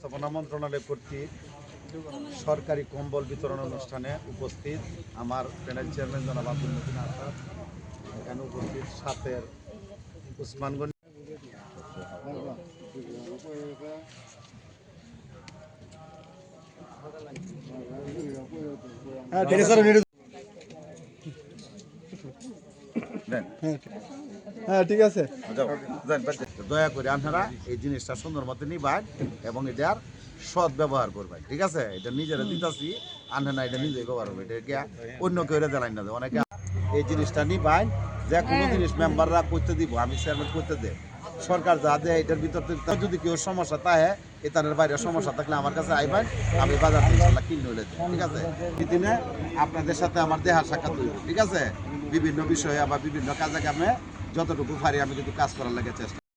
ব্যবস্থাপনা মন্ত্রণালয় কর্তৃক সরকারি কম্বল বিতরণ অনুষ্ঠানে উপস্থিত আমার প্যানেল চেয়ারম্যান জনাব আব্দুল মতিন আসাদ এখানে উপস্থিত সাথের উসমানগঞ্জ দেন হ্যাঁ ঠিক আছে। দয়া করে আপনারা এই জিনিসটা সুন্দর মতো নিবেন এবং এটার সৎ ব্যবহার করবেন ঠিক আছে? এটা নিজেরা দিতেছি আনে না এটা নিজেই ব্যবহার করবে এটা অন্য কেউ দেয় না অনেকে এই জিনিসটা নিবেন যে কোনো জিনিস মেম্বাররা করতে দিব আমি চেয়ারম্যান করতে দে। সরকার যা দেয় এটার ভিতর যদি কেউ সমস্যা থাকে এটার বাইরে সমস্যা থাকলে আমার কাছে আইবেন আমি বাজার থেকে ইনশাল্লাহ কিনে হলে ঠিক আছে? দিনে আপনাদের সাথে আমার দেহার সাক্ষাৎ হইব ঠিক আছে? বিভিন্ন বিষয়ে আবার বিভিন্ন কাজে কামে যতটুকু পারি আমি কিন্তু কাজ করার লাগে চেষ্টা